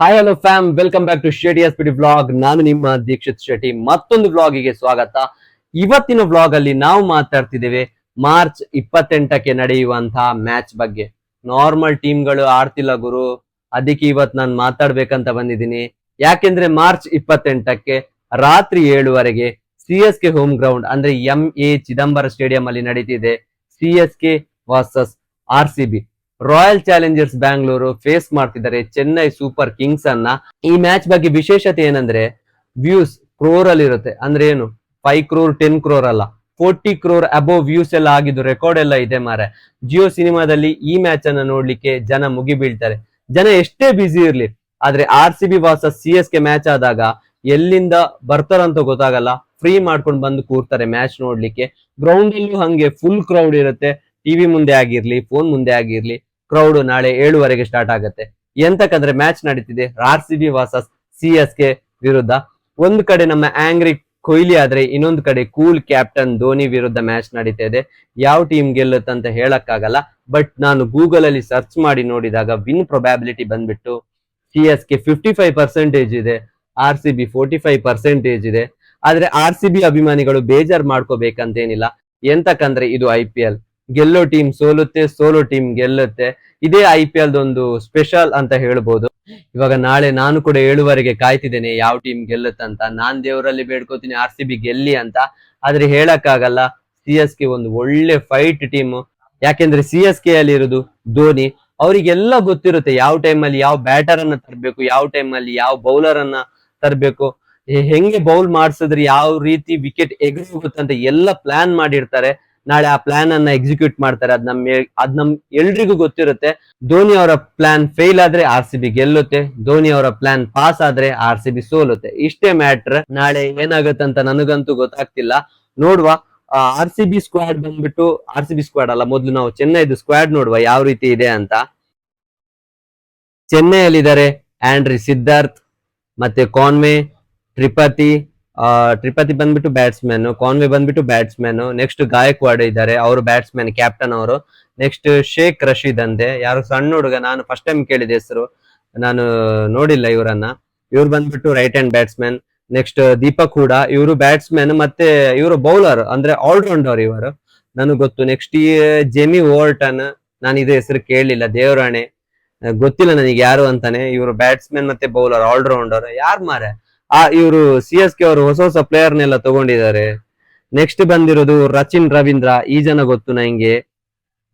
Hi hello fam welcome back to Shetty S PD vlog ನಾನು ನಿಮ್ಮ ದೀಕ್ಷಿತ್ ಶೆಟ್ಟಿ. ಮತ್ತೊಂದು ವ್ಲಾಗಿಗೆ ಸ್ವಾಗತ. ಇವತ್ತಿನ ವ್ಲಾಗ್ ಅಲ್ಲಿ ನಾವು ಮಾತಾಡ್ತಿದ್ದೇವೆ ಮಾರ್ಚ್ ಇಪ್ಪತ್ತೆಂಟಕ್ಕೆ ನಡೆಯುವಂತಹ ಮ್ಯಾಚ್ ಬಗ್ಗೆ. ನಾರ್ಮಲ್ ಟೀಮ್ಗಳು ಆಡ್ತಿಲ್ಲ ಗುರು. ಅದಕ್ಕೆ ಇವತ್ ನಾನು ಮಾತಾಡ್ಬೇಕಂತ ಬಂದಿದ್ದೀನಿ. ಯಾಕೆಂದ್ರೆ ಮಾರ್ಚ್ ಇಪ್ಪತ್ತೆಂಟಕ್ಕೆ ರಾತ್ರಿ ಏಳುವರೆಗೆ C S K home ground ಅಂದ್ರೆ ಎಂ ಎ ಚಿದಂಬರ ಸ್ಟೇಡಿಯಂ ಅಲ್ಲಿ ನಡೀತಿದೆ. C S K versus R C B royal challengers Bangalore face ಮಾಡ್ತಿದ್ದಾರೆ ಚೆನ್ನೈ ಸೂಪರ್ ಕಿಂಗ್ಸ್ ಅನ್ನ. ಈ ಮ್ಯಾಚ್ ಬಗ್ಗೆ ವಿಶೇಷತೆ ಏನಂದ್ರೆ ವ್ಯೂಸ್ ಕ್ರೋರ್ ಅಲ್ಲಿ ಇರುತ್ತೆ. ಅಂದ್ರೆ ಏನು? ಫೈವ್ ಕ್ರೋರ್ ಟೆನ್ ಕ್ರೋರ್ ಅಲ್ಲ. ಫೋರ್ಟಿ ಕ್ರೋರ್ ಅಬೋವ್ ವ್ಯೂಸ್ ಎಲ್ಲ ಆಗಿದ್ದು ರೆಕಾರ್ಡ್ ಎಲ್ಲ ಇದೆ ಮಾರೆ ಜಿಯೋ ಸಿನಿಮಾದಲ್ಲಿ ಈ ಮ್ಯಾಚ್ ಅನ್ನ ನೋಡ್ಲಿಕ್ಕೆ ಜನ ಮುಗಿ ಬೀಳ್ತಾರೆ ಜನ ಎಷ್ಟೇ ಬ್ಯುಸಿ ಇರ್ಲಿ, ಆದ್ರೆ R C B versus C S K match ಆದಾಗ ಎಲ್ಲಿಂದ ಬರ್ತಾರಂತ ಗೊತ್ತಾಗಲ್ಲ. ಫ್ರೀ ಮಾಡ್ಕೊಂಡು ಬಂದು ಕೂರ್ತಾರೆ ಮ್ಯಾಚ್ ನೋಡ್ಲಿಕ್ಕೆ. ಗ್ರೌಂಡ್ ಅಲ್ಲೂ ಹಂಗೆ ಫುಲ್ ಕ್ರೌಡ್ ಇರುತ್ತೆ. ಟಿವಿ ಮುಂದೆ ಆಗಿರ್ಲಿ ಫೋನ್ ಮುಂದೆ ಆಗಿರ್ಲಿ. ಕ್ರೌಡ್ ನಾಳೆ ಏಳುವರೆಗೆ ಸ್ಟಾರ್ಟ್ ಆಗುತ್ತೆ. ಎಂತಕ್ಕಂದ್ರೆ ಮ್ಯಾಚ್ ನಡೀತಿದೆ. R C B versus C S K ವಿರುದ್ಧ. ಒಂದು ಕಡೆ ನಮ್ಮ ಆಂಗ್ರಿ ಕೊಹ್ಲಿ ಆದ್ರೆ ಇನ್ನೊಂದು ಕಡೆ ಕೂಲ್ ಕ್ಯಾಪ್ಟನ್ ಧೋನಿ ವಿರುದ್ಧ ಮ್ಯಾಚ್ ನಡೀತಾ ಇದೆ. ಯಾವ ಟೀಮ್ ಗೆಲ್ಲುತ್ತಂತ ಹೇಳಕ್ಕಾಗಲ್ಲ. ಬಟ್ ನಾನು ಗೂಗಲ್ ಅಲ್ಲಿ ಸರ್ಚ್ ಮಾಡಿ ನೋಡಿದಾಗ ವಿನ್ ಪ್ರೊಬ್ಯಾಬಿಲಿಟಿ ಬಂದ್ಬಿಟ್ಟು C S K fifty five percentage ಇದೆ. R C B forty five percentage ಇದೆ. ಆದ್ರೆ ಆರ್ ಸಿ ಬಿ ಅಭಿಮಾನಿಗಳು ಬೇಜಾರ್ ಮಾಡ್ಕೋಬೇಕಂತೇನಿಲ್ಲ. ಎಂತಕ್ಕಂದ್ರೆ ಇದು ಐ ಪಿ ಎಲ್ ಗೆಲ್ಲೋ ಟೀಮ್ ಸೋಲುತ್ತೆ, ಸೋಲೋ ಟೀಮ್ ಗೆಲ್ಲುತ್ತೆ. ಇದೇ ಐ ಪಿ ಎಲ್ ಒಂದು ಸ್ಪೆಷಲ್ ಅಂತ ಹೇಳ್ಬೋದು. ಇವಾಗ ನಾಳೆ ನಾನು ಕೂಡ ಏಳುವರೆಗೆ ಕಾಯ್ತಿದ್ದೇನೆ ಯಾವ ಟೀಮ್ ಗೆಲ್ಲುತ್ತಂತ ನಾನ್ ದೇವರಲ್ಲಿ ಬೇಡ್ಕೋತೀನಿ ಆರ್ ಸಿ ಬಿ ಗೆಲ್ಲಿ ಅಂತ. ಆದ್ರೆ ಹೇಳಕ್ಕಾಗಲ್ಲ ಸಿ ಎಸ್ ಕೆ ಒಂದು ಒಳ್ಳೆ ಫೈಟ್ ಟೀಮ್ ಯಾಕೆಂದ್ರೆ ಸಿ ಎಸ್ ಕೆ ಅಲ್ಲಿ ಇರೋದು ಧೋನಿ. ಅವರಿಗೆಲ್ಲ ಗೊತ್ತಿರುತ್ತೆ ಯಾವ ಟೈಮ್ ಅಲ್ಲಿ ಯಾವ ಬ್ಯಾಟರ್ ಅನ್ನ ತರಬೇಕು, ಯಾವ ಟೈಮ್ ಅಲ್ಲಿ ಯಾವ ಬೌಲರ್ ಅನ್ನ ತರಬೇಕು. ಹೆಂಗೆ ಬೌಲ್ ಮಾಡಿಸಿದ್ರೆ ಯಾವ ರೀತಿ ವಿಕೆಟ್ ಎಗರಿ ಹೋಗುತ್ತೆ ಅಂತ ಎಲ್ಲ ಪ್ಲಾನ್ ಮಾಡಿರ್ತಾರೆ. ನಾಳೆ ಆ ಪ್ಲಾನ್ ಅನ್ನ ಎಕ್ಸಿಕ್ಯೂಟ್ ಮಾಡ್ತಾರೆ. ಅದ್ ನಮ್ ಅದ್ ನಮ್ ಎಲ್ರಿಗೂ ಗೊತ್ತಿರುತ್ತೆ. ಧೋನಿ ಅವರ ಪ್ಲಾನ್ ಫೇಲ್ ಆದ್ರೆ ಆರ್ ಸಿ ಬಿ ಗೆಲ್ಲುತ್ತೆ. ಧೋನಿ ಅವರ ಪ್ಲಾನ್ ಪಾಸ್ ಆದ್ರೆ ಆರ್ ಸಿ ಬಿ ಸೋಲುತ್ತೆ. ಇಷ್ಟೇ ಮ್ಯಾಟ್ರ್ ನಾಳೆ ಏನಾಗುತ್ತೆ ಅಂತ ನನಗಂತೂ ಗೊತ್ತಾಗ್ತಿಲ್ಲ. ನೋಡುವ ಆರ್ ಸಿ ಬಿ ಸ್ಕ್ವಾಡ್ ಬಂದ್ಬಿಟ್ಟು ಆರ್ ಸಿ ಬಿ ಸ್ಕ್ವಾಡ್ ಅಲ್ಲ, ಮೊದಲು ನಾವು ಚೆನ್ನೈದು ಸ್ಕ್ವಾಡ್ ನೋಡುವ, ಯಾವ ರೀತಿ ಇದೆ ಅಂತ. ಚೆನ್ನೈಯಲ್ಲಿದ್ದಾರೆ ಆಂಡ್ರಿ ಸಿದ್ಧಾರ್ಥ್ ಮತ್ತೆ ಕಾನ್ವೆ ತ್ರಿಪತಿ ತ್ರಿಪತಿ ಬಂದ್ಬಿಟ್ಟು ಬ್ಯಾಟ್ಸ್ಮನ್ ಕಾನ್ವೆ ಬಂದ್ಬಿಟ್ಟು ಬ್ಯಾಟ್ಸ್ಮನ್ ನೆಕ್ಸ್ಟ್ ಗಾಯಕ್ವಾಡ್ ಇದ್ದಾರೆ ಅವರು ಬ್ಯಾಟ್ಸ್ಮನ್ ಕ್ಯಾಪ್ಟನ್ ಅವರು. ನೆಕ್ಸ್ಟ್ ಶೇಖ್ ರಶೀದ್ ಅಂತೆ, ಯಾರು ಸಣ್ಣ ಹುಡುಗ ನಾನು ಫಸ್ಟ್ ಟೈಮ್ ಕೇಳಿದ ಹೆಸರು, ನಾನು ನೋಡಿಲ್ಲ ಇವರನ್ನ. ಇವ್ರು ಬಂದ್ಬಿಟ್ಟು right hand batsman next Deepak ಕೂಡ ಇವರು ಬ್ಯಾಟ್ಸ್ಮನ್ ಮತ್ತೆ ಇವರು ಬೌಲರ್ ಅಂದ್ರೆ ಆಲ್ರೌಂಡರ್ ಇವರು. ನನಗೆ ಗೊತ್ತು ನೆಕ್ಸ್ಟ್ ಈ ಜೆಮಿ ಓವರ್ಟನ್ ನಾನು ಇದೇ ಹೆಸರು ಕೇಳಲಿಲ್ಲ ದೇವರಾಣೆ. ಗೊತ್ತಿಲ್ಲ ನನಗೆ ಯಾರು ಅಂತಾನೆ, ಇವರು ಬ್ಯಾಟ್ಸ್ಮನ್ ಮತ್ತೆ ಬೌಲರ್ ಆಲ್ರೌಂಡರ್ ಯಾರು ಮಾರೆ ಆ, ಇವರು ಸಿ ಎಸ್ ಕೆ ಅವರು ಹೊಸ ಹೊಸ ಪ್ಲೇಯರ್ನೆಲ್ಲ ತಗೊಂಡಿದ್ದಾರೆ. ನೆಕ್ಸ್ಟ್ ಬಂದಿರೋದು ರಚಿನ್ ರವೀಂದ್ರ, ಈ ಜನ ಗೊತ್ತು ನಂಗೆ.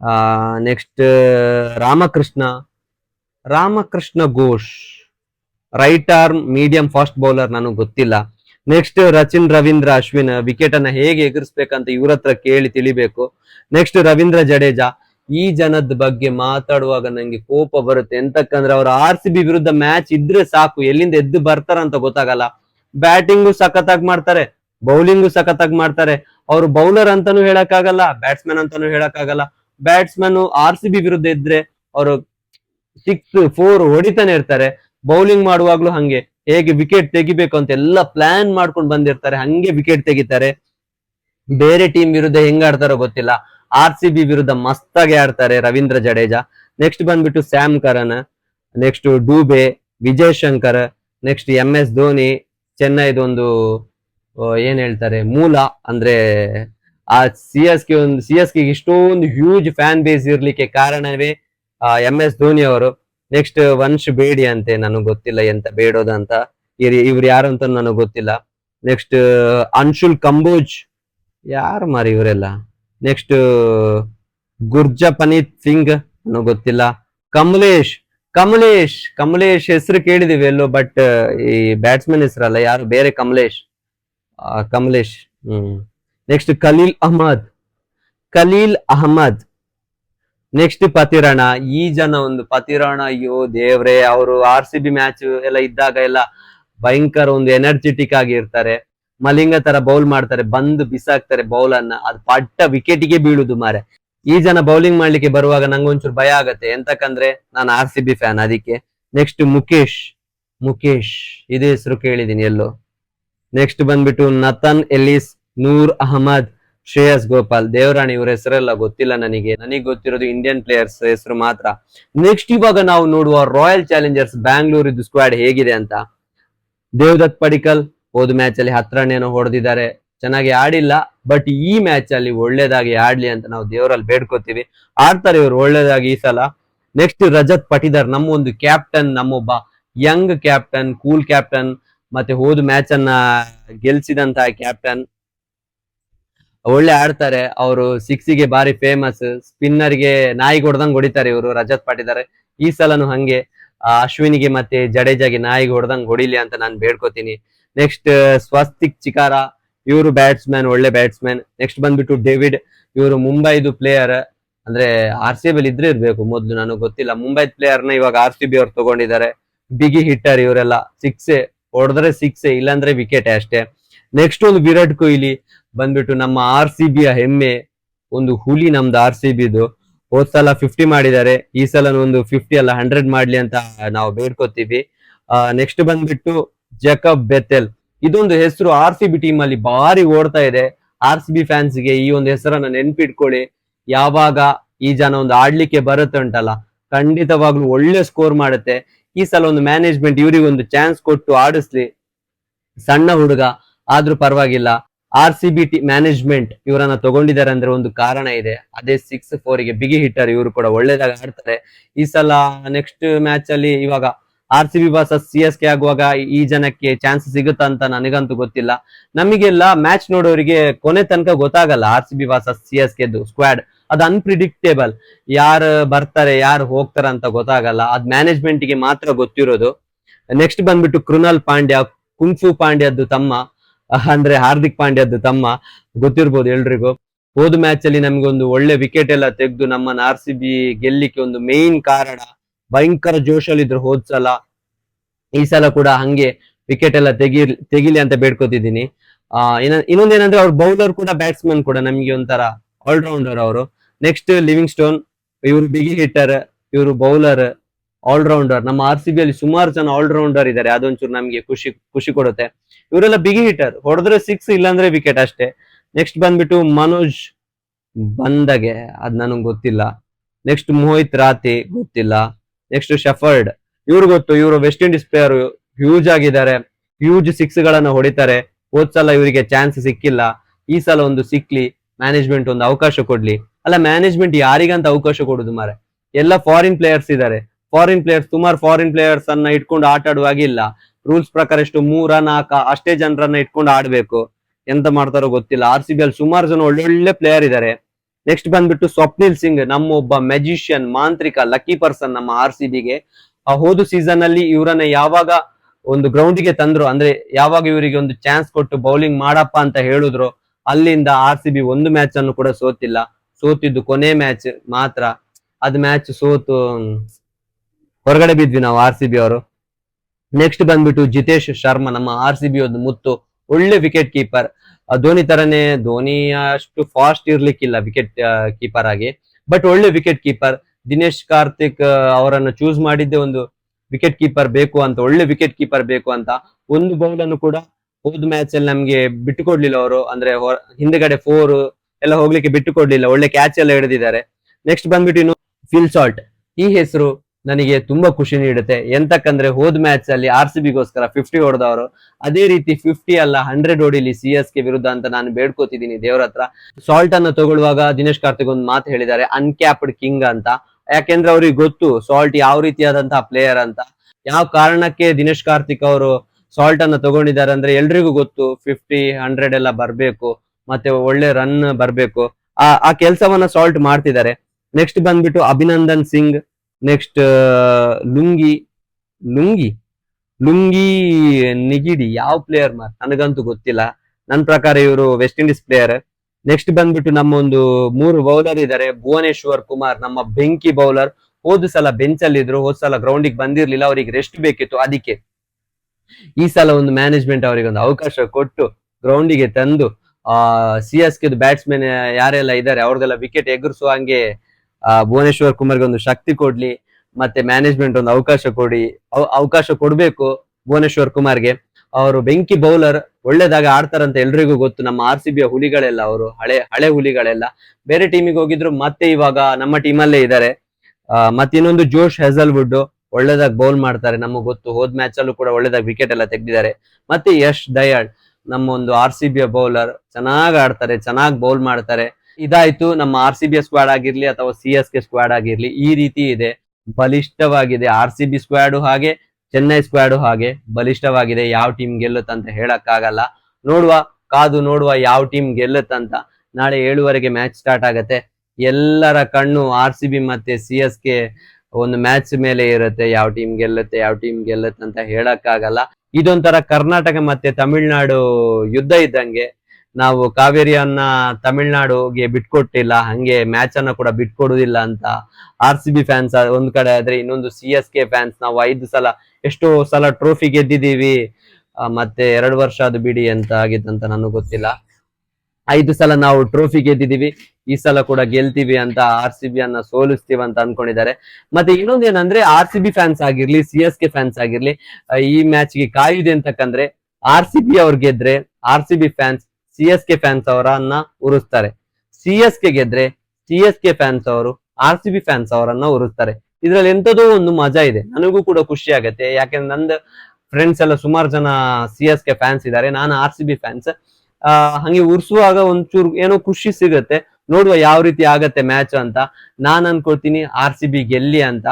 ಆ next Ramakrishna. Ramakrishna Ghosh. Right arm medium fast bowler ನನಗೆ ಗೊತ್ತಿಲ್ಲ. ನೆಕ್ಸ್ಟ್ ರಚಿನ್ ರವೀಂದ್ರ, ಅಶ್ವಿನ್. ವಿಕೆಟ್ ಅನ್ನ ಹೇಗೆ ಎಗರಿಸ್ಬೇಕಂತ ಇವ್ರ ಹತ್ರ ಕೇಳಿ ತಿಳಿಬೇಕು. ನೆಕ್ಸ್ಟ್ ರವೀಂದ್ರ ಜಡೇಜಾ. ಈ ಜನದ ಬಗ್ಗೆ ಮಾತಾಡುವಾಗ ನಂಗೆ ಕೋಪ ಬರುತ್ತೆ. ಎಂತಕ್ಕಂದ್ರೆ ಅವ್ರ ಆರ್ ಸಿ ಬಿ ವಿರುದ್ಧ ಮ್ಯಾಚ್ ಇದ್ರೆ ಸಾಕು. ಎಲ್ಲಿಂದ ಎದ್ದು ಬರ್ತಾರಂತ ಗೊತ್ತಾಗಲ್ಲ. ಬ್ಯಾಟಿಂಗು ಸಖತ್ತಾಗಿ ಮಾಡ್ತಾರೆ. ಬೌಲಿಂಗು ಸಖತ್ತಾಗಿ ಮಾಡ್ತಾರೆ. ಅವ್ರು ಬೌಲರ್ ಅಂತಾನು ಹೇಳಕ್ಕಾಗಲ್ಲ ಬ್ಯಾಟ್ಸ್ಮನ್ ಅಂತಾನು ಹೇಳಕ್ಕಾಗಲ್ಲ. ಬ್ಯಾಟ್ಸ್ಮನ್ ಆರ್ ಸಿ ಬಿ ವಿರುದ್ಧ ಇದ್ರೆ ಅವರು ಸಿಕ್ಸ್ ಫೋರ್ ಹೊಡಿತಾನೆ ಇರ್ತಾರೆ. ಬೌಲಿಂಗ್ ಮಾಡುವಾಗ್ಲೂ ಹಂಗೆ. ಹೇಗೆ ವಿಕೆಟ್ ತೆಗಿಬೇಕು ಅಂತ ಎಲ್ಲ ಪ್ಲಾನ್ ಮಾಡ್ಕೊಂಡು ಬಂದಿರ್ತಾರೆ. ಹಂಗೆ ವಿಕೆಟ್ ತೆಗಿತಾರೆ. ಬೇರೆ ಟೀಮ್ ವಿರುದ್ಧ ಹೆಂಗ್ ಆಡ್ತಾರೋ ಗೊತ್ತಿಲ್ಲ. ಆರ್ ಸಿ ಬಿ ವಿರುದ್ಧ ಮಸ್ತಾಗಿ ಆಡ್ತಾರೆ ರವೀಂದ್ರ ಜಡೇಜಾ. ನೆಕ್ಸ್ಟ್ ಬಂದ್ಬಿಟ್ಟು Sam Curran next Dube Vijay Shankar next M S Dhoni ಚೆನ್ನೈದೊಂದು ಏನ್ ಹೇಳ್ತಾರೆ, ಮೂಲ ಅಂದ್ರೆ ಆ ಸಿ ಎಸ್ ಕೆ ಒಂದು ಸಿ ಎಸ್ ಕೆ ಇಷ್ಟೊಂದು ಹ್ಯೂಜ್ ಫ್ಯಾನ್ ಬೇಸ್ ಇರ್ಲಿಕ್ಕೆ ಕಾರಣವೇ ಎಂ ಎಸ್ ಧೋನಿ ಅವರು. ನೆಕ್ಸ್ಟ್ ವಂಶ್ ಬೇಡಿ ಅಂತೆ, ನನಗೆ ಗೊತ್ತಿಲ್ಲ ಎಂತ ಬೇಡೋದಂತ ಇವ್ರು ಯಾರು ಅಂತ ನನಗೆ ಗೊತ್ತಿಲ್ಲ. ನೆಕ್ಸ್ಟ್ ಅನ್ಶುಲ್ ಕಂಬೋಜ್. ಯಾರು ಮಾರಿ ಇವರೆಲ್ಲ? ನೆಕ್ಸ್ಟ್ ಗುರ್ಜಪನೀತ್ ಸಿಂಗ್ ಅನ್ನೋ ಗೊತ್ತಿಲ್ಲ. ಕಮಲೇಶ್ ಕಮಲೇಶ್ ಕಮಲೇಶ್ ಹೆಸರು ಕೇಳಿದಿವಿ ಎಲ್ಲೋ ಬಟ್ ಈ ಬ್ಯಾಟ್ಸ್ಮನ್ ಹೆಸರಲ್ಲ ಯಾರು? ಬೇರೆ ಕಮಲೇಶ್. ಕಮಲೇಶ್, ಹ್ಮ್. Next Khaleel Ahmed Khaleel Ahmed next Pathirana. ಈ ಜನ ಒಂದು ಪತಿರಾಣ, ಅಯ್ಯೋ ದೇವ್ರೆ, ಅವರು ಆರ್ ಸಿ ಬಿ ಮ್ಯಾಚ್ ಎಲ್ಲ ಇದ್ದಾಗ ಎಲ್ಲ ಭಯಂಕರ ಒಂದು ಎನರ್ಜೆಟಿಕ್ ಆಗಿ ಇರ್ತಾರೆ. ಮಲಿಂಗ ತರ ಬೌಲ್ ಮಾಡ್ತಾರೆ, ಬಂದು ಬಿಸಾಕ್ತಾರೆ ಬೌಲ್ ಅನ್ನ ಅದು ಪಟ್ಟ ವಿಕೆಟಿಗೆ ಬೀಳುದು ಮಾರೆ. ಈ ಜನ ಬೌಲಿಂಗ್ ಮಾಡ್ಲಿಕ್ಕೆ ಬರುವಾಗ ನಂಗೊಂಚೂರು ಭಯ ಆಗತ್ತೆ. ಎಂತಕ್ಕಂದ್ರೆ, ನಾನು ಆರ್ ಸಿ ಬಿ ಫ್ಯಾನ್ ಅದಕ್ಕೆ. ನೆಕ್ಸ್ಟ್ ಮುಖೇಶ್ ಮುಖೇಶ್ ಇದೇ ಹೆಸರು ಕೇಳಿದೀನಿ ಎಲ್ಲೋ. ನೆಕ್ಸ್ಟ್ ಬಂದ್ಬಿಟ್ಟು ನತನ್ ಎಲಿಸ್, ನೂರ್ ಅಹಮದ್, ಶ್ರೇಯಸ್ ಗೋಪಾಲ್. ದೇವರಾಣಿ ಇವ್ರ ಹೆಸರೆಲ್ಲ ಗೊತ್ತಿಲ್ಲ ನನಗೆ. ನನಗೆ ಗೊತ್ತಿರೋದು ಇಂಡಿಯನ್ ಪ್ಲೇಯರ್ಸ್ ಹೆಸರು ಮಾತ್ರ. ನೆಕ್ಸ್ಟ್ ಇವಾಗ ನಾವು ನೋಡುವ ರಾಯಲ್ ಚಾಲೆಂಜರ್ಸ್ ಬ್ಯಾಂಗ್ಳೂರ್ ಇದು ಸ್ಕ್ವಾಡ್ ಹೇಗಿದೆ ಅಂತ. ದೇವದತ್ ಪಡಿಕಲ್ ಹೋದ ಮ್ಯಾಚ್ ಅಲ್ಲಿ ಹತ್ತು ರನ್ ಏನೋ ಹೊಡೆದಿದ್ದಾರೆ. ಚೆನ್ನಾಗಿ ಆಡಿಲ್ಲ ಬಟ್ ಈ ಮ್ಯಾಚ್ ಅಲ್ಲಿ ಒಳ್ಳೇದಾಗಿ ಆಡ್ಲಿ ಅಂತ ನಾವು ದೇವರಲ್ಲಿ ಬೇಡ್ಕೋತೀವಿ. ಆಡ್ತಾರೆ ಇವ್ರು ಒಳ್ಳೇದಾಗಿ ಈ ಸಲ. ನೆಕ್ಸ್ಟ್ ರಜತ್ ಪಟಿದಾರ್ ನಮ್ಮ ಒಂದು ಕ್ಯಾಪ್ಟನ್ ನಮ್ಮೊಬ್ಬ ಯಂಗ್ ಕ್ಯಾಪ್ಟನ್ ಕೂಲ್ ಕ್ಯಾಪ್ಟನ್ ಮತ್ತೆ ಹೋದ ಮ್ಯಾಚ್ ಅನ್ನ ಗೆಲ್ಸಿದಂತಹ ಕ್ಯಾಪ್ಟನ್ ಒಳ್ಳೆ ಆಡ್ತಾರೆ, ಅವರು ಸಿಕ್ಸಿಗೆ ಬಾರಿ ಫೇಮಸ್ ಸ್ಪಿನ್ನರ್ಗೆ ನಾಯಿ ಹೊಡೆದಂಗ್ ಹೊಡಿತಾರೆ ಇವರು ರಜತ್ ಪಾಟಿದಾರೆ ಈ ಸಲನು ಹಂಗೆ ಅಶ್ವಿನಿಗೆ ಮತ್ತೆ ಜಡೇಜಾಗೆ ನಾಯಿಗೆ ಹೊಡೆದಂಗ್ ಹೊಡಿಲಿ ಅಂತ ನಾನು ಬೇಡ್ಕೋತೀನಿ. ನೆಕ್ಸ್ಟ್ ಸ್ವಸ್ತಿಕ್ ಚಿಕಾರ ಇವರು ಬ್ಯಾಟ್ಸ್ಮನ್ ಒಳ್ಳೆ ಬ್ಯಾಟ್ಸ್ಮನ್ ನೆಕ್ಸ್ಟ್ ಬಂದ್ಬಿಟ್ಟು ಡೇವಿಡ್ ಇವರು ಮುಂಬೈದು ಪ್ಲೇಯರ್ ಅಂದ್ರೆ ಆರ್ ಸಿ ಬಿ ಇದ್ರೆ ಇರ್ಬೇಕು ಮೊದ್ಲು, ನನಗೆ ಗೊತ್ತಿಲ್ಲ. ಮುಂಬೈ ಪ್ಲೇಯರ್ನ ಇವಾಗ ಆರ್ ಸಿ ಬಿ ಅವ್ರು ತಗೊಂಡಿದ್ದಾರೆ. ಬಿಗಿ ಹಿಟ್ಟರ್ ಇವರೆಲ್ಲ. ಸಿಕ್ಸೆ ಹೊಡೆದ್ರೆ ಸಿಕ್ಸೆ ಇಲ್ಲಾಂದ್ರೆ ವಿಕೆಟ್ ಅಷ್ಟೇ. ನೆಕ್ಸ್ಟ್ ಒಂದು ವಿರಾಟ್ ಕೊಹ್ಲಿ. ಬಂದ್ಬಿಟ್ಟು ನಮ್ಮ ಆರ್ ಸಿ ಬಿಯ ಹೆಮ್ಮೆ. ಒಂದು ಹುಲಿ ನಮ್ದು ಆರ್ ಸಿ ಬಿದು ಹೋದ್ ಸಲ ಫಿಫ್ಟಿ ಮಾಡಿದ್ದಾರೆ. ಈ ಸಲ ಒಂದು ಫಿಫ್ಟಿ ಅಲ್ಲ ಹಂಡ್ರೆಡ್ ಮಾಡ್ಲಿ ಅಂತ ನಾವು ಬೇಡ್ಕೋತೀವಿ. ನೆಕ್ಸ್ಟ್ ಬಂದ್ಬಿಟ್ಟು ಜಕಬ್ ಬೆತೆಲ್ ಇದೊಂದು ಹೆಸರು ಆರ್ ಸಿ ಬಿ ಟೀಮ್ ಅಲ್ಲಿ ಭಾರಿ ಓಡ್ತಾ ಇದೆ. ಆರ್ ಸಿ ಬಿ ಫ್ಯಾನ್ಸ್ಗೆ ಈ ಒಂದು ಹೆಸರನ್ನ ನೆನ್ಪಿಟ್ಕೊಳ್ಳಿ. ಯಾವಾಗ ಈ ಜನ ಒಂದು ಆಡ್ಲಿಕ್ಕೆ ಬರುತ್ತೆ ಉಂಟಲ್ಲ, ಖಂಡಿತವಾಗ್ಲೂ ಒಳ್ಳೆ ಸ್ಕೋರ್ ಮಾಡುತ್ತೆ. ಈ ಸಲ ಒಂದು ಮ್ಯಾನೇಜ್ಮೆಂಟ್ ಇವರಿಗೆ ಒಂದು ಚಾನ್ಸ್ ಕೊಟ್ಟು ಆಡಿಸ್ಲಿ. ಸಣ್ಣ ಹುಡುಗ, ಆದ್ರೂ ಪರವಾಗಿಲ್ಲ. R C B T management ಇವರನ್ನ ತಗೊಂಡಿದ್ದಾರೆ ಅಂದ್ರೆ ಒಂದು ಕಾರಣ ಇದೆ. ಅದೇ ಸಿಕ್ಸ್ ಫೋರ್ಗೆ ಬಿಗಿ ಹಿಟ್ಟರ್ ಇವರು ಕೂಡ ಒಳ್ಳೇದಾಗ ಆಡ್ತಾರೆ. ಈ ಸಲ ನೆಕ್ಸ್ಟ್ ಮ್ಯಾಚ್ ಅಲ್ಲಿ ಇವಾಗ R C B versus C S K ಆಗುವಾಗ ಈ ಜನಕ್ಕೆ ಚಾನ್ಸ್ ಸಿಗುತ್ತಾ ಅಂತ ನನಗಂತೂ ಗೊತ್ತಿಲ್ಲ. ನಮಗೆಲ್ಲ ಮ್ಯಾಚ್ ನೋಡೋರಿಗೆ ಕೊನೆ ತನಕ ಗೊತ್ತಾಗಲ್ಲ R C B versus C S ಕೆದು squad ಅದು ಅನ್ಪ್ರಿಡಿಕ್ಟೇಬಲ್ ಯಾರು ಬರ್ತಾರೆ, ಯಾರು ಹೋಗ್ತಾರೆ ಅಂತ ಗೊತ್ತಾಗಲ್ಲ. ಅದ್ ಮ್ಯಾನೇಜ್ಮೆಂಟ್ಗೆ ಮಾತ್ರ ಗೊತ್ತಿರೋದು. ನೆಕ್ಸ್ಟ್ ಬಂದ್ಬಿಟ್ಟು ಕೃಣಾಲ್ ಪಾಂಡ್ಯ, ಕುಂಫು ಪಾಂಡ್ಯದ್ದು ತಮ್ಮ. ಅಂದ್ರೆ ಹಾರ್ದಿಕ್ ಪಾಂಡ್ಯದ್ದು ತಮ್ಮ. ಗೊತ್ತಿರ್ಬೋದು ಎಲ್ರಿಗೂ. ಹೋದ ಮ್ಯಾಚ್ ಅಲ್ಲಿ ನಮ್ಗೆ ಒಂದು ಒಳ್ಳೆ ವಿಕೆಟ್ ಎಲ್ಲ ತೆಗೆದು ನಮ್ಮನ್ನ ಆರ್ ಸಿ ಬಿ ಗೆಲ್ಲಿಕ್ಕೆ ಒಂದು ಮೇನ್ ಕಾರಣ. ಭಯಂಕರ ಜೋಶಲ್ಲಿದ್ರು ಇದ್ರು ಸಲ ಈ ಸಲ ಕೂಡ ಹಂಗೆ ವಿಕೆಟ್ ಎಲ್ಲ ತೆಗಿ, ತೆಗಿಲಿ ಅಂತ ಬೇಡ್ಕೋತಿದ್ದೀನಿ. ಆ ಇನ್ನೊಂದೇನಂದ್ರೆ ಅವ್ರ ಬೌಲರ್ ಕೂಡ ಬ್ಯಾಟ್ಸ್ಮನ್ ಕೂಡ ನಮ್ಗೆ ಒಂಥರ ಆಲ್ರೌಂಡರ್ ಅವರು. ನೆಕ್ಸ್ಟ್ ಲಿವಿಂಗ್ ಸ್ಟೋನ್ ಇವರು ಬಿಗಿ ಹಿಟ್ಟರ್ ಇವರು ಬೌಲರ್ ಆಲ್ರೌಂಡರ್ ನಮ್ಮ ಆರ್ ಸಿ ಬಿ ಅಲ್ಲಿ ಸುಮಾರು ಜನ ಆಲ್ರೌಂಡರ್ ಇದ್ದಾರೆ ಅದೊಂಚೂರು ನಮ್ಗೆ ಖುಷಿ ಖುಷಿ ಕೊಡುತ್ತೆ. ಇವರೆಲ್ಲ ಬಿಗಿ ಹಿಟ್ಟರ್ ಹೊಡೆದ್ರೆ ಸಿಕ್ಸ್ ಇಲ್ಲಾಂದ್ರೆ ವಿಕೆಟ್ ಅಷ್ಟೇ. ನೆಕ್ಸ್ಟ್ ಬಂದ್ಬಿಟ್ಟು ಮನೋಜ್ ಬಂದಗೆ, ಅದ್ ನನಗೆ ಗೊತ್ತಿಲ್ಲ. ನೆಕ್ಸ್ಟ್ ಮೋಹಿತ್ ರಾತಿ ಗೊತ್ತಿಲ್ಲ. ನೆಕ್ಸ್ಟ್ ಶಫರ್ಡ್ ಇವ್ರು ಗೊತ್ತು, ಇವರು ವೆಸ್ಟ್ ಇಂಡೀಸ್ ಪ್ಲೇಯರ್ ಹ್ಯೂಜ್ ಆಗಿದ್ದಾರೆ. ಹ್ಯೂಜ್ ಸಿಕ್ಸ್ ಗಳನ್ನ ಹೊಡಿತಾರೆ. ಹೋದ್ ಸಲ ಇವರಿಗೆ ಚಾನ್ಸ್ ಸಿಕ್ಕಿಲ್ಲ. ಈ ಸಲ ಒಂದು ಸಿಕ್ಲಿ ಮ್ಯಾನೇಜ್ಮೆಂಟ್ ಒಂದು ಅವಕಾಶ ಕೊಡ್ಲಿ. ಅಲ್ಲ ಮ್ಯಾನೇಜ್ಮೆಂಟ್ ಯಾರಿಗಂತ ಅವಕಾಶ ಕೊಡುದು ಮಾರೆ? ಎಲ್ಲ ಫಾರಿನ್ ಪ್ಲೇಯರ್ಸ್ ಇದ್ದಾರೆ ಫಾರಿನ್ ಪ್ಲೇಯರ್ಸ್ ಸುಮಾರು ಫಾರಿನ್ ಪ್ಲೇಯರ್ಸ್ ಅನ್ನ ಇಟ್ಕೊಂಡು ಆಟ ಆಡುವಾಗಿಲ್ಲ ರೂಲ್ಸ್ ಪ್ರಕಾರ ಎಷ್ಟು ಮೂರ, ನಾಲ್ಕ, ಅಷ್ಟೇ ಜನರನ್ನ ಇಟ್ಕೊಂಡು ಆಡ್ಬೇಕು. ಎಂತ ಮಾಡ್ತಾರೋ ಗೊತ್ತಿಲ್ಲ. ಆರ್ ಸಿ ಬಿ ಅಲ್ಲಿ ಸುಮಾರು ಜನ ಒಳ್ಳೊಳ್ಳೆ ಪ್ಲೇಯರ್ ಇದ್ದಾರೆ ನೆಕ್ಸ್ಟ್ ಬಂದ್ಬಿಟ್ಟು ಸ್ವಪ್ನಿಲ್ ಸಿಂಗ್ ನಮ್ಮ ಒಬ್ಬ ಮೆಜಿಷಿಯನ್ ಮಾಂತ್ರಿಕ ಲಕ್ಕಿ ಪರ್ಸನ್ ನಮ್ಮ ಆರ್ ಸಿ ಬಿಗೆ ಹೋದ ಸೀಸನ್ ಅಲ್ಲಿ ಇವರನ್ನ ಯಾವಾಗ ಒಂದು ಗ್ರೌಂಡ್ಗೆ ತಂದ್ರು, ಅಂದ್ರೆ ಯಾವಾಗ ಇವರಿಗೆ ಒಂದು ಚಾನ್ಸ್ ಕೊಟ್ಟು ಬೌಲಿಂಗ್ ಮಾಡಪ್ಪ ಅಂತ ಹೇಳಿದ್ರು, ಅಲ್ಲಿಂದ ಆರ್ ಒಂದು ಮ್ಯಾಚ್ ಅನ್ನು ಕೂಡ ಸೋತಿಲ್ಲ. ಸೋತಿದ್ದು ಕೊನೆ ಮ್ಯಾಚ್ ಮಾತ್ರ. ಅದ್ ಮ್ಯಾಚ್ ಸೋತು ಹೊರಗಡೆ ಬಿದ್ವಿ ನಾವು ಆರ್ ಅವರು. ನೆಕ್ಸ್ಟ್ ಬಂದ್ಬಿಟ್ಟು ಜಿತೇಶ್ ಶರ್ಮಾ, ನಮ್ಮ ಆರ್ ಸಿ ಒಂದು ಮುತ್ತು, ಒಳ್ಳೆ ವಿಕೆಟ್ ಕೀಪರ್ ಧೋನಿ ತರನೇ, ಧೋನಿ ಅಷ್ಟು ಫಾಸ್ಟ್ ಇರ್ಲಿಕ್ಕಿಲ್ಲ ವಿಕೆಟ್ ಕೀಪರ್ ಆಗಿ. ಬಟ್ ಒಳ್ಳೆ ವಿಕೆಟ್ ಕೀಪರ್ ದಿನೇಶ್ ಕಾರ್ತಿಕ್ ಅವರನ್ನು ಚೂಸ್ ಮಾಡಿದ್ದೆ ಒಂದು ವಿಕೆಟ್ ಕೀಪರ್ ಬೇಕು ಅಂತ, ಒಳ್ಳೆ ವಿಕೆಟ್ ಕೀಪರ್ ಬೇಕು ಅಂತ. ಒಂದು ಬೌಲ್ ಅನ್ನು ಕೂಡ ಹೋದ ಮ್ಯಾಚ್ ಅಲ್ಲಿ ನಮ್ಗೆ ಬಿಟ್ಟು ಕೊಡ್ಲಿಲ್ಲ ಅವರು. ಅಂದ್ರೆ ಹಿಂದೆಗಡೆ ಹಿಂದ್ಗಡೆ ಫೋರ್ ಎಲ್ಲ ಹೋಗ್ಲಿಕ್ಕೆ ಬಿಟ್ಟು ಕೊಡ್ಲಿಲ್ಲ ಒಳ್ಳೆ ಕ್ಯಾಚ್ ಎಲ್ಲ ಹಿಡಿದಿದ್ದಾರೆ. ನೆಕ್ಸ್ಟ್ ಬಂದ್ಬಿಟ್ಟು ಇನ್ನು ಫಿಲ್ ಸಾಲ್ಟ್ ಈ ಹೆಸರು ನನಗೆ ತುಂಬಾ ಖುಷಿ ನೀಡುತ್ತೆ. ಎಂತಕ್ಕಂದ್ರೆ ಹೋದ್ ಮ್ಯಾಚ್ ಅಲ್ಲಿ ಆರ್ ಸಿ ಬಿಗೋಸ್ಕರ ಫಿಫ್ಟಿ ಹೊಡೆದವರು. ಅದೇ ರೀತಿ ಫಿಫ್ಟಿ ಅಲ್ಲ ಹಂಡ್ರೆಡ್ ಹೊಡಿಲಿ ಸಿ ಎಸ್ ಕೆ ವಿರುದ್ಧ ಅಂತ ನಾನು ಬೇಡ್ಕೋತಿದ್ದೀನಿ ದೇವರ ಹತ್ರ. ಸಾಲ್ಟ್ ಅನ್ನು ತಗೊಳ್ಳುವಾಗ ದಿನೇಶ್ ಕಾರ್ತಿಕ್ ಒಂದು ಮಾತು ಹೇಳಿದ್ದಾರೆ ಅನ್ಕ್ಯಾಪ್ಡ್ ಕಿಂಗ್ ಅಂತ. ಯಾಕೆಂದ್ರೆ ಅವ್ರಿಗೆ ಗೊತ್ತು ಸಾಲ್ಟ್ ಯಾವ ರೀತಿಯಾದಂತಹ ಪ್ಲೇಯರ್ ಅಂತ. ಯಾವ ಕಾರಣಕ್ಕೆ ದಿನೇಶ್ ಕಾರ್ತಿಕ್ ಅವರು ಸಾಲ್ಟ್ ಅನ್ನ ತಗೊಂಡಿದ್ದಾರೆ ಅಂದ್ರೆ ಎಲ್ರಿಗೂ ಗೊತ್ತು ಫಿಫ್ಟಿ ಹಂಡ್ರೆಡ್ ಎಲ್ಲ ಬರ್ಬೇಕು, ಮತ್ತೆ ಒಳ್ಳೆ ರನ್ ಬರ್ಬೇಕು. ಆ ಆ ಕೆಲಸವನ್ನ ಸಾಲ್ಟ್ ಮಾಡ್ತಿದ್ದಾರೆ. ನೆಕ್ಸ್ಟ್ ಬಂದ್ಬಿಟ್ಟು Abhinandan Singh next Lungi Lungi? Lungi Ngidi, ಯಾವ ಪ್ಲೇಯರ್ ಮಾರ್ ನನಗಂತೂ ಗೊತ್ತಿಲ್ಲ. ನನ್ನ ಪ್ರಕಾರ ಇವರು ವೆಸ್ಟ್ ಇಂಡೀಸ್ ಪ್ಲೇಯರ್ ನೆಕ್ಸ್ಟ್ ಬಂದ್ಬಿಟ್ಟು ನಮ್ಮ ಒಂದು ಮೂರು ಬೌಲರ್ ಇದ್ದಾರೆ ಭುವನೇಶ್ವರ್ ಕುಮಾರ್, ನಮ್ಮ ಬೆಂಕಿ ಬೌಲರ್ ಹೋದ ಸಲ ಬೆಂಚ್ ಅಲ್ಲಿ ಇದ್ರು, ಹೋದ್ ಸಲ ಗ್ರೌಂಡಿಗೆ ಬಂದಿರ್ಲಿಲ್ಲ. ಅವರಿಗೆ ರೆಸ್ಟ್ ಬೇಕಿತ್ತು. ಅದಕ್ಕೆ ಈ ಸಲ ಒಂದು ಮ್ಯಾನೇಜ್ಮೆಂಟ್ ಅವರಿಗೆ ಒಂದು ಅವಕಾಶ ಕೊಟ್ಟು ಗ್ರೌಂಡಿಗೆ ತಂದು, ಆ ಸಿ ಎಸ್ ಕೆ ಬ್ಯಾಟ್ಸ್ಮನ್ ಯಾರೆಲ್ಲ ಇದ್ದಾರೆ ಅವ್ರದೆಲ್ಲ ವಿಕೆಟ್ ಎಗರಿಸುವ ಹಂಗೆ ಭುವನೇಶ್ವರ್ ಕುಮಾರ್ಗೆ ಒಂದು ಶಕ್ತಿ ಕೊಡ್ಲಿ, ಮತ್ತೆ ಮ್ಯಾನೇಜ್ಮೆಂಟ್ ಒಂದು ಅವಕಾಶ ಕೊಡಿ, ಅವ- ಅವಕಾಶ ಕೊಡ್ಬೇಕು ಭುವನೇಶ್ವರ್ ಕುಮಾರ್ಗೆ. ಅವರು ಬೆಂಕಿ ಬೌಲರ್, ಒಳ್ಳೇದಾಗ ಆಡ್ತಾರಂತ ಎಲ್ರಿಗೂ ಗೊತ್ತು. ನಮ್ಮ ಆರ್ ಸಿ ಬಿಯ ಹುಲಿಗಳೆಲ್ಲ ಅವರು, ಹಳೆ ಹಳೆ ಹುಲಿಗಳೆಲ್ಲ. ಬೇರೆ ಟೀಮಿಗೆ ಹೋಗಿದ್ರು, ಮತ್ತೆ ಇವಾಗ ನಮ್ಮ ಟೀಮಲ್ಲೇ ಇದ್ದಾರೆ ಮತ್ತೆ ಇನ್ನೊಂದು ಜೋಶ್ ಹೆಸಲ್ವುಡ್, ಒಳ್ಳೇದಾಗಿ ಬೌಲ್ ಮಾಡ್ತಾರೆ, ನಮಗೆ ಗೊತ್ತು. ಹೋದ್ ಮ್ಯಾಚ್ ಅಲ್ಲೂ ಕೂಡ ಒಳ್ಳೇದಾಗಿ ವಿಕೆಟ್ ಎಲ್ಲ ತೆಗ್ದಿದ್ದಾರೆ. ಮತ್ತೆ ಯಶ್ ದಯಾಳ್ ನಮ್ಮ ಒಂದು ಆರ್ ಸಿ ಬಿಯ ಬೌಲರ್. ಚೆನ್ನಾಗ್ ಆಡ್ತಾರೆ, ಚೆನ್ನಾಗ್ ಬೌಲ್ ಮಾಡ್ತಾರೆ. ಇದಾಯ್ತು, ನಮ್ಮ ಆರ್ ಸಿ ಬಿ ಸ್ಕ್ವಾಡ್ ಆಗಿರ್ಲಿ ಅಥವಾ ಸಿ ಎಸ್ ಕೆ ಸ್ಕ್ವಾಡ್ ಆಗಿರ್ಲಿ, ಈ ರೀತಿ ಇದೆ. ಬಲಿಷ್ಠವಾಗಿದೆ ಆರ್ ಸಿ ಬಿ ಸ್ಕ್ವಾಡು ಹಾಗೆ ಚೆನ್ನೈ ಸ್ಕ್ವಾಡು ಹಾಗೆ ಬಲಿಷ್ಠವಾಗಿದೆ, ಯಾವ ಟೀಮ್ ಗೆಲ್ಲುತ್ತಂತ ಹೇಳಕ್ಕಾಗಲ್ಲ. ನೋಡುವ, ಕಾದು ನೋಡುವ ಯಾವ ಟೀಮ್ ಗೆಲ್ಲುತ್ತಂತ ನಾಳೆ ಏಳುವರೆಗೆ ಮ್ಯಾಚ್ ಸ್ಟಾರ್ಟ್ ಆಗತ್ತೆ. ಎಲ್ಲರ ಕಣ್ಣು ಆರ್ ಸಿ ಮತ್ತೆ ಸಿ ಕೆ ಒಂದು ಮ್ಯಾಚ್ ಮೇಲೆ ಇರುತ್ತೆ. ಯಾವ ಟೀಮ್ ಗೆಲ್ಲುತ್ತೆ, ಯಾವ ಟೀಮ್ ಗೆಲ್ಲುತ್ತೆ ಅಂತ ಹೇಳಕ್ಕಾಗಲ್ಲ. ಇದೊಂಥರ ಕರ್ನಾಟಕ ಮತ್ತೆ ತಮಿಳ್ನಾಡು ಯುದ್ಧ ಇದ್ದಂಗೆ ನಾವು ಕಾವೇರಿಯನ್ನ ತಮಿಳ್ನಾಡುಗೆ ಬಿಟ್ಕೊಟ್ಟಿಲ್ಲ, ಹಂಗೆ ಮ್ಯಾಚ್ ಅನ್ನ ಕೂಡ ಬಿಟ್ಕೊಡುದಿಲ್ಲ ಅಂತ ಆರ್ ಸಿ ಬಿ ಫ್ಯಾನ್ಸ್ ಒಂದ್ ಕಡೆ ಆದ್ರೆ ಇನ್ನೊಂದು ಸಿ ಎಸ್ ಕೆ ಫ್ಯಾನ್ಸ್ ನಾವು ಐದು ಸಲ ಎಷ್ಟೋ ಸಲ ಟ್ರೋಫಿ ಗೆದ್ದಿದ್ದೀವಿ. ಮತ್ತೆ ಎರಡು ವರ್ಷ ಅದು ಬಿಡಿ ಅಂತ ಆಗಿತ್ತಂತ ನನಗೆ ಗೊತ್ತಿಲ್ಲ. ಐದು ಸಲ ನಾವು ಟ್ರೋಫಿ ಗೆದ್ದಿದ್ದೀವಿ. ಈ ಸಲ ಕೂಡ ಗೆಲ್ತೀವಿ ಅಂತ ಆರ್ ಸಿ ಬಿ ಅನ್ನ ಸೋಲಿಸ್ತೀವಿ ಅಂತ ಅನ್ಕೊಂಡಿದ್ದಾರೆ. ಮತ್ತೆ ಇನ್ನೊಂದು ಏನಂದ್ರೆ ಆರ್ ಸಿ ಬಿ ಫ್ಯಾನ್ಸ್ ಆಗಿರ್ಲಿ ಸಿ ಎಸ್ ಕೆ ಫ್ಯಾನ್ಸ್ ಆಗಿರ್ಲಿ ಈ ಮ್ಯಾಚ್ಗೆ ಕಾಯಿದೆ ಅಂತಕ್ಕಂದ್ರೆ ಆರ್ ಸಿ ಬಿ ಅವ್ರು ಗೆದ್ರೆ R C B fans C S K fans ಅವರನ್ನ ಉರಿಸ್ತಾರೆ. ಸಿ ಎಸ್ ಕೆ ಗೆದ್ರೆ ಸಿ ಎಸ್ ಕೆ ಫ್ಯಾನ್ಸ್ ಅವರು ಆರ್ ಸಿ ಬಿ ಫ್ಯಾನ್ಸ್ ಅವರನ್ನ ಉರಿಸ್ತಾರೆ. ಇದ್ರಲ್ಲಿ ಎಂತದೋ ಒಂದು ಮಜಾ ಇದೆ. ನನಗೂ ಕೂಡ ಖುಷಿ ಆಗತ್ತೆ. ಯಾಕೆಂದ್ರೆ ನಂದು ಫ್ರೆಂಡ್ಸ್ ಎಲ್ಲ ಸುಮಾರು ಜನ ಸಿ ಎಸ್ ಕೆ ಫ್ಯಾನ್ಸ್ ಇದ್ದಾರೆ ನಾನು ಆರ್ ಸಿ ಬಿ ಫ್ಯಾನ್ಸ್ ಹಂಗೆ ಉರ್ಸುವಾಗ ಒಂಚೂರು ಏನೋ ಖುಷಿ ಸಿಗುತ್ತೆ. ನೋಡುವ ಯಾವ ರೀತಿ ಆಗತ್ತೆ ಮ್ಯಾಚ್ ಅಂತ. ನಾನ್ ಅನ್ಕೊಳ್ತೀನಿ ಆರ್ ಸಿ ಬಿ ಗೆಲ್ಲಿ ಅಂತ.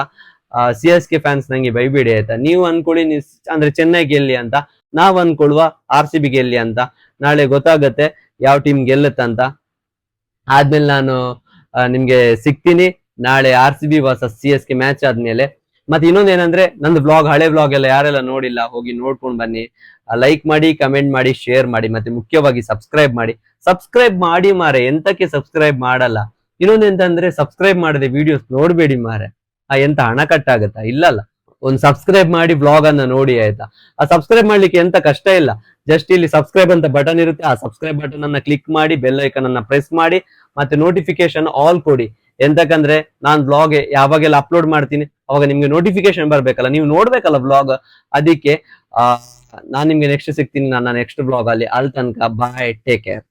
ಸಿ ಎಸ್ ಕೆ ಫ್ಯಾನ್ಸ್ ನಂಗೆ ಬೈಬೇಡಿ ಆಯ್ತಾ. ನೀವು ಅನ್ಕೊಳ್ಳಿ ನೀ ಅಂದ್ರೆ ಚೆನ್ನೈ ಗೆಲ್ಲಿ ಅಂತ. ನಾವ್ ಅನ್ಕೊಳ್ಳುವ ಆರ್ ಸಿ ಬಿ ಗೆಲ್ಲಿ ಅಂತ. ನಾಳೆ ಗೊತ್ತಾಗತ್ತೆ ಯಾವ ಟೀಮ್ ಗೆಲ್ಲುತ್ತಂತ ಆದ್ಮೇಲೆ ನಾನು ನಿಮ್ಗೆ ಸಿಗ್ತೀನಿ. ನಾಳೆ R C B versus C S K match ಆದ್ಮೇಲೆ. ಮತ್ತೆ ಇನ್ನೊಂದೇನಂದ್ರೆ ನಂದು ಬ್ಲಾಗ್ ಹಳೆ ಬ್ಲಾಗ್ ಎಲ್ಲ ಯಾರೆಲ್ಲ ನೋಡಿಲ್ಲ, ಹೋಗಿ ನೋಡ್ಕೊಂಡು ಬನ್ನಿ. ಲೈಕ್ ಮಾಡಿ ಕಮೆಂಟ್ ಮಾಡಿ ಶೇರ್ ಮಾಡಿ, ಮತ್ತೆ ಮುಖ್ಯವಾಗಿ ಸಬ್ಸ್ಕ್ರೈಬ್ ಮಾಡಿ. ಸಬ್ಸ್ಕ್ರೈಬ್ ಮಾಡಿ ಮಾರೆ, ಎಂತಕ್ಕೆ ಸಬ್ಸ್ಕ್ರೈಬ್ ಮಾಡಲ್ಲ? ಇನ್ನೊಂದ್ ಎಂತಂದ್ರೆ ಸಬ್ಸ್ಕ್ರೈಬ್ ಮಾಡದೆ ವಿಡಿಯೋಸ್ ನೋಡ್ಬೇಡಿ ಮಾರೆ. ಆ ಎಂತ ಹಣ ಕಟ್ಟಾಗತ್ತಾ ಇಲ್ಲಲ್ಲ. ಒಂದ್ ಸಬ್ಸ್ಕ್ರೈಬ್ ಮಾಡಿ ಬ್ಲಾಗ್ ಅನ್ನ ನೋಡಿ ಆಯ್ತಾ? ಆ ಸಬ್ಸ್ಕ್ರೈಬ್ ಮಾಡ್ಲಿಕ್ಕೆ ಎಂತ ಕಷ್ಟ ಇಲ್ಲ. ಜಸ್ಟ್ ಇಲ್ಲಿ ಸಬ್ಸ್ಕ್ರೈಬ್ ಅಂತ ಬಟನ್ ಇರುತ್ತೆ, ಆ ಸಬ್ಸ್ಕ್ರೈಬ್ ಬಟನ್ ಅನ್ನ ಕ್ಲಿಕ್ ಮಾಡಿ ಬೆಲ್ ಐಕನ್ ಅನ್ನ ಪ್ರೆಸ್ ಮಾಡಿ, ಮತ್ತೆ ನೋಟಿಫಿಕೇಶನ್ ಆಲ್ ಕೊಡಿ. ಎಂತಕಂದ್ರೆ ನಾನ್ ಬ್ಲಾಗ್ ಯಾವಾಗೆಲ್ಲ ಅಪ್ಲೋಡ್ ಮಾಡ್ತೀನಿ, ಅವಾಗ ನಿಮ್ಗೆ ನೋಟಿಫಿಕೇಶನ್ ಬರ್ಬೇಕಲ್ಲ, ನೀವು ನೋಡ್ಬೇಕಲ್ಲ ಬ್ಲಾಗ್ ಅದಕ್ಕೆ, ಆ, ನಾನ್ ನಿಮ್ಗೆ ನೆಕ್ಸ್ಟ್ ಸಿಗ್ತೀನಿ ನನ್ನ ನೆಕ್ಸ್ಟ್ ಬ್ಲಾಗ್ ಅಲ್ಲಿ ಅಲ್ಲಿ ತನಕ ಬಾಯ್ ಟೇಕ್ ಕೇರ್